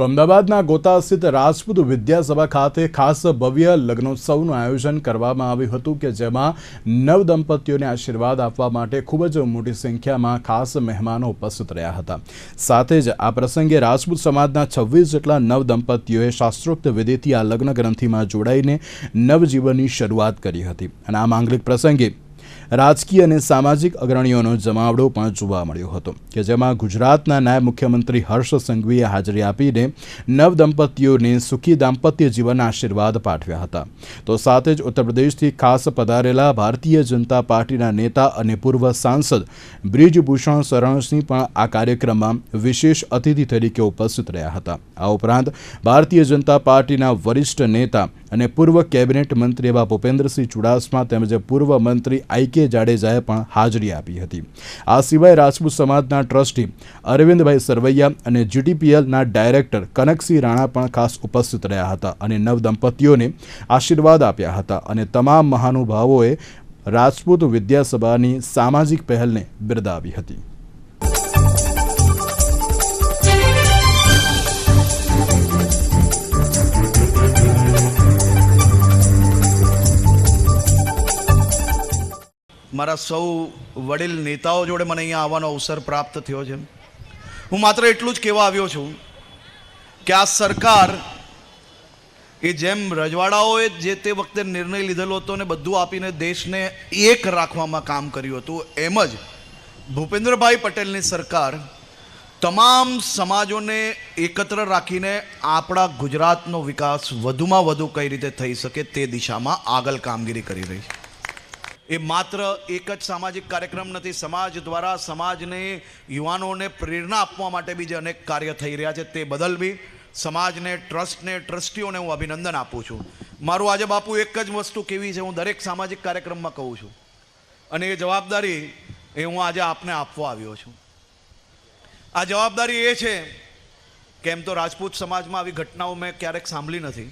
તો અમદાવાદના ગોતા સ્થિત રાજપૂત વિદ્યાસભા ખાતે ખાસ ભવ્ય લગ્નોત્સવનું આયોજન કરવામાં આવ્યું હતું કે જેમાં નવ દંપતીઓને આશીર્વાદ આપવા માટે ખૂબ જ મોટી સંખ્યામાં ખાસ મહેમાનો ઉપસ્થિત રહ્યા હતા. સાથે જ આ પ્રસંગે રાજપૂત સમાજના છવ્વીસ જેટલા નવ દંપતીઓએ શાસ્ત્રોક્ત વિધિથી આ લગ્ન ગ્રંથિમાં જોડાઈને નવજીવનની શરૂઆત કરી હતી. અને આ માંગલિક પ્રસંગે રાજકીય અને સામાજિક અગ્રણીઓનો જમાવડો પણ જોવા મળ્યો હતો કે જેમાં ગુજરાતના નાયબ મુખ્યમંત્રી હર્ષ સંઘવીએ હાજરી આપીને નવ દંપતીઓને સુખી દાંપત્ય જીવનના આશીર્વાદ પાઠવ્યા હતા. તો સાથે જ ઉત્તર પ્રદેશથી ખાસ પધારેલા ભારતીય જનતા પાર્ટીના નેતા અને પૂર્વ સાંસદ બ્રિજભૂષણ શરણસિંહ પણ આ કાર્યક્રમમાં વિશેષ અતિથિ તરીકે ઉપસ્થિત રહ્યા હતા. આ ઉપરાંત ભારતીય જનતા પાર્ટીના વરિષ્ઠ નેતા અને પૂર્વ કેબિનેટ મંત્રી એવા ભૂપેન્દ્રસિંહ ચુડાસમા તેમજ પૂર્વ મંત્રી આઈ કે જાડેજાએ પણ હાજરી આપી હતી. આ સિવાય રાજપૂત સમાજના ટ્રસ્ટી અરવિંદભાઈ સરવૈયા અને જીટીપીએલના ડાયરેક્ટર કનકસિંહ રાણા પણ ખાસ ઉપસ્થિત રહ્યા હતા અને નવ દંપતીઓને આશીર્વાદ આપ્યા હતા અને તમામ મહાનુભાવોએ રાજપૂત વિદ્યાસભાની સામાજિક પહેલને બિરદાવી હતી. મારા સૌ વડીલ નેતાઓ જોડે મને અહીંયા આવવાનો અવસર પ્રાપ્ત થયો છે. હું માત્ર એટલું જ કહેવા આવ્યો છું કે આ સરકાર એ જેમ રજવાડાઓએ જે તે વખતે નિર્ણય લીધેલો હતો ને બધું આપીને દેશને એક રાખવામાં કામ કર્યું હતું, એમ જ ભૂપેન્દ્રભાઈ પટેલની સરકાર તમામ સમાજોને એકત્ર રાખીને આપણા ગુજરાતનો વિકાસ વધુમાં વધુ કઈ રીતે થઈ શકે તે દિશામાં આગળ કામગીરી કરી રહી છે. એ માત્ર એક જ સામાજિક કાર્યક્રમ નથી, સમાજ દ્વારા સમાજને, યુવાનોને પ્રેરણા આપવા માટે બી જે અનેક કાર્ય થઈ રહ્યા છે તે બદલ બી સમાજને, ટ્રસ્ટને, ટ્રસ્ટીઓને હું અભિનંદન આપું છું. મારું આજે બાપુ એક જ વસ્તુ કેવી છે, હું દરેક સામાજિક કાર્યક્રમમાં કહું છું. અને એ જવાબદારી એ હું આજે આપને આપવા આવ્યો છું. આ જવાબદારી એ છે કે એમ તો રાજપૂત સમાજમાં આવી ઘટનાઓ મેં ક્યારેક સાંભળી નથી,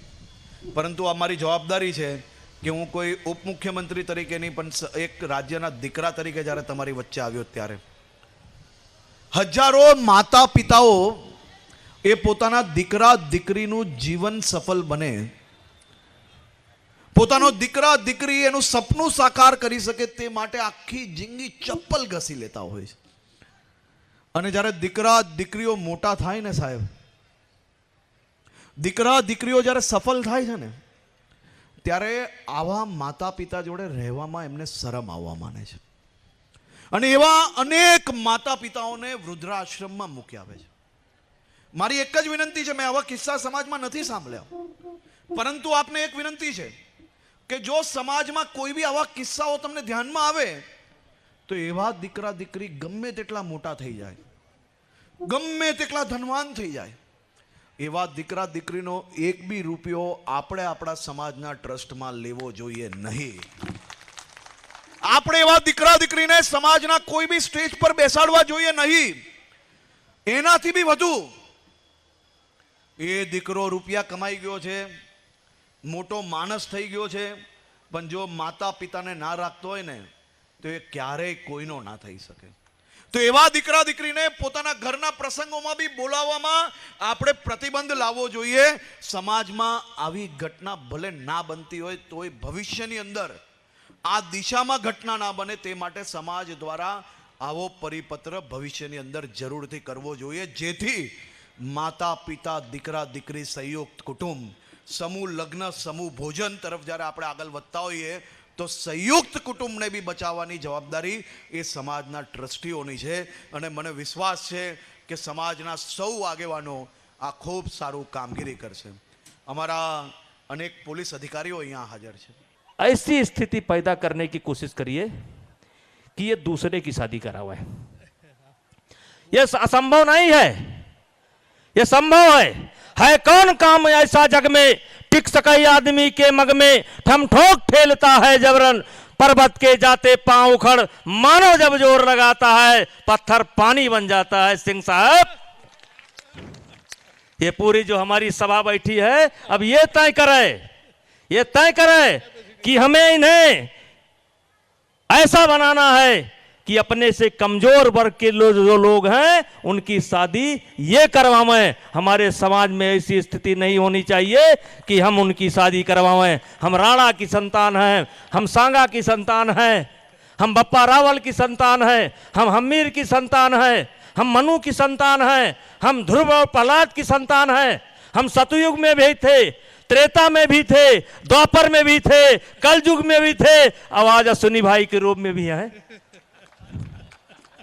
પરંતુ આ મારી જવાબદારી છે કે હું કોઈ ઉપમુખ્યમંત્રી તરીકે નહીં, પણ એક રાજ્યના દીકરા તરીકે જ્યારે તમારી વચ્ચે આવ્યો ત્યારે. હજારો માતા પિતાઓ એ પોતાના દીકરા દીકરીનું જીવન સફળ બને. પોતાનો દીકરા દીકરી એનું સપનું સાકાર કરી શકે તે માટે આખી જિંદગી ચપ્પલ ઘસી લેતા હોય છે. અને જ્યારે દીકરા દીકરીઓ મોટા થાય ને સાહેબ દીકરા દીકરીઓ જ્યારે સફળ થાય છે ને ત્યારે આવા માતા પિતા જોડે રહેવામાં એમને શરમ આવવા માને છે. અને એવા અનેક માતા પિતાઓને વૃદ્ધાશ્રમમાં મૂકી આવે છે. મારી એક જ વિનંતી છે, મેં આવા કિસ્સા સમાજમાં નથી સાંભળ્યા. પરંતુ આપને એક વિનંતી છે કે જો સમાજમાં કોઈ બી આવા કિસ્સાઓ તમને ધ્યાનમાં આવે, તો એવા દીકરા દીકરી ગમે તેટલા મોટા થઈ જાય. ગમે તેટલા ધનવાન થઈ જાય. એવા દીકરા દીકરીનો એક બી રૂપિયો આપણે આપણા સમાજના ટ્રસ્ટમાં લેવો જોઈએ નહીં. આપણે એવા દીકરા દીકરીને સમાજના કોઈ બી સ્ટેજ પર બેસાડવા જોઈએ નહીં. એનાથી બી વધુ. એ દીકરો રૂપિયા કમાઈ ગયો છે, મોટો માણસ થઈ ગયો છે, પણ જો માતા પિતાને ના રાખતો હોય ને, તો એ ક્યારેય કોઈનો ના થઈ શકે. તો એવા દીકરા દીકરીને પોતાના ઘરના પ્રસંગોમાં બી બોલાવવામાં આપણે પ્રતિબંધ લાવવો જોઈએ. સમાજમાં આવી ઘટના ભલે ના બનતી હોય તોય ભવિષ્યની અંદર આ દિશામાં ઘટના ના બને તે માટે સમાજ દ્વારા આવો પરિપત્ર ભવિષ્યની અંદર જરૂરથી કરવો જોઈએ. જેથી માતા, પિતા, દીકરા, દીકરી, સંયુક્ત કુટુંબ, સમૂહ, લગ્ન, સમૂહ, ભોજન તરફ જ્યારે આપણે આગળ વધતા હોઈએ તો સંયુક્ત કુટુંબને બી બચાવવાની જવાબદારી એ સમાજના ટ્રસ્ટીઓની છે અને મને વિશ્વાસ છે કે સમાજના સૌ આગેવાનો આ ખૂબ સારું કામગીરી કરશે અમારા અનેક પોલીસ અધિકારીઓ અહીંયા હાજર છે ऐसी स्थिति पैदा करने की कोशिश करिए कि ये दूसरे की शादी करा हुआ है ये असंभव नहीं है ये संभव है है कौन काम ऐसा जग में टिक सके आदमी के मग में, ठम ठोक ठेलता है जबरन। पर्वत के जाते पाँव उखड़, मानो जब ज़ोर लगाता है, पत्थर पानी बन जाता है। सिंह साहब, ये पूरी जो हमारी सभा बैठी है, अब ये तय करे, ये तय करे कि हमें इन्हें ऐसा बनाना है कि अपने से कमज़ोर वर्ग के लो, जो लोग हैं उनकी शादी ये करवावें। हमारे समाज में ऐसी स्थिति नहीं होनी चाहिए कि हम उनकी शादी करवावें। हम राणा की संतान हैं हम सांगा की संतान हैं हम बप्पा रावल की संतान हैं हम हमीर की संतान हैं हम मनु की संतान हैं हम ध्रुव और प्रहलाद की संतान हैं। हम सतयुग में भी थे त्रेता में भी थे द्वापर में भी थे कलयुग में भी थे। आवाज़ अश्विनी भाई के रूप में भी है।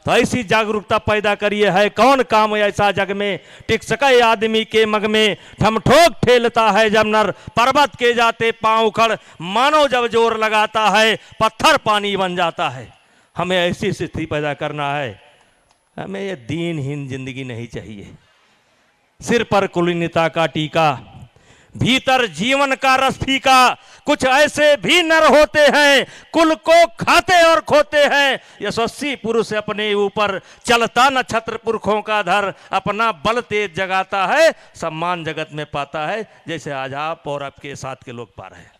तो ऐसी जागरूकता पैदा करिए है, कौन काम ऐसा जग में? टिक सके आदमी के मग में। ठम ठोक ठेलता है जब नर पर्वत के जाते पाँव उखड़ मानो जब ज़ोर लगाता है, पत्थर पानी बन जाता है। हमें ऐसी स्थिति पैदा करना है। हमें ये दीनहीन ज़िंदगी नहीं चाहिए। सिर पर कुलीनता का टीका, भीतर जीवन का रस फीका कुछ ऐसे भी नर होते हैं, कुल को खाते और खोते हैं। यशस्वी पुरुष अपने ऊपर चलता नक्षत्र पुरखों का धर, अपना बल तेज जगाता है, सम्मान जगत में पाता है, जैसे आज आप और आपके साथ के लोग पा रहे हैं।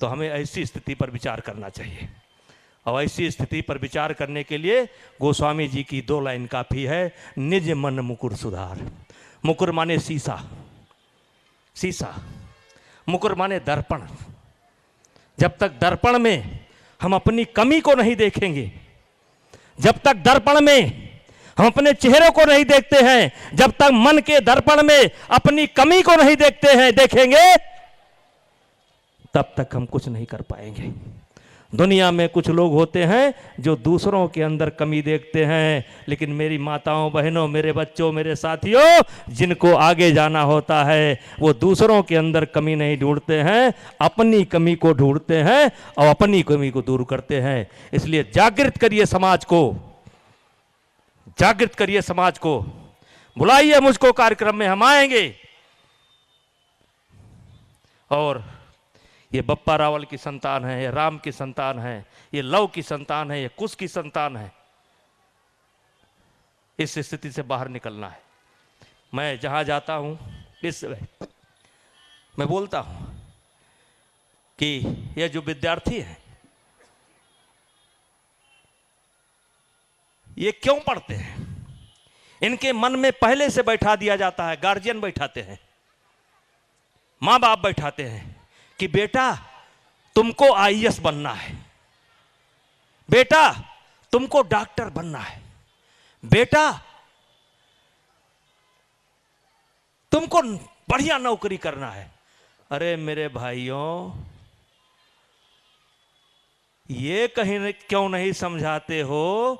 तो हमें ऐसी स्थिति पर विचार करना चाहिए। और ऐसी स्थिति पर विचार करने के लिए गोस्वामी जी की दो लाइन काफ़ी है, निज मन मुकुर सुधार। मुकुर माने शीशा शीशा मुकुर माने दर्पण। जब तक दर्पण में हम अपनी कमी को नहीं देखेंगे, जब तक दर्पण में हम अपने चेहरों को नहीं देखते हैं, जब तक मन के दर्पण में अपनी कमी को नहीं देखते हैं, देखेंगे, तब तक हम कुछ नहीं कर पाएँगे। दुनिया में कुछ लोग होते हैं जो दूसरों के अंदर कमी देखते हैं, लेकिन मेरी माताओं, बहनों, मेरे बच्चों, मेरे साथियों, जिनको आगे जाना होता है, वो दूसरों के अंदर कमी नहीं ढूंढते हैं, अपनी कमी को ढूंढते हैं और अपनी कमी को दूर करते हैं। इसलिए जागृत करिए समाज को, जागृत करिए समाज को। बुलाइए मुझको कार्यक्रम में, हम आएँगे। और ये बप्पा रावल की संतान है, ये राम की संतान है, ये लव की संतान है, ये कुश की संतान है। इस स्थिति से बाहर निकलना है। मैं जहाँ जाता हूँ, इस मैं बोलता हूँ कि ये जो विद्यार्थी है, ये क्यों पढ़ते हैं? इनके मन में पहले से बैठा दिया जाता है, गार्जियन बैठाते हैं, माँ बाप बैठाते हैं। कि बेटा, तुमको आईएएस बनना है। बेटा, तुमको डॉक्टर बनना है। बेटा, तुमको बढ़िया नौकरी करना है। अरे मेरे भाइयों, ये कहीं क्यों नहीं समझाते हो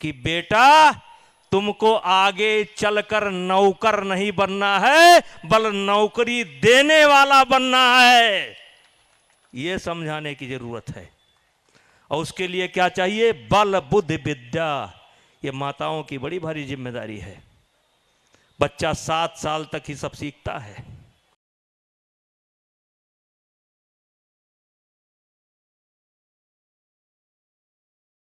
कि बेटा तुमको आगे चलकर नौकर नहीं बनना है, बल नौकरी देने वाला बनना है। यह समझाने की ज़रूरत है। और उसके लिए क्या चाहिए? बल, बुद्ध, विद्या। ये माताओं की बड़ी भारी ज़िम्मेदारी है। बच्चा सात साल तक ही सब सीखता है।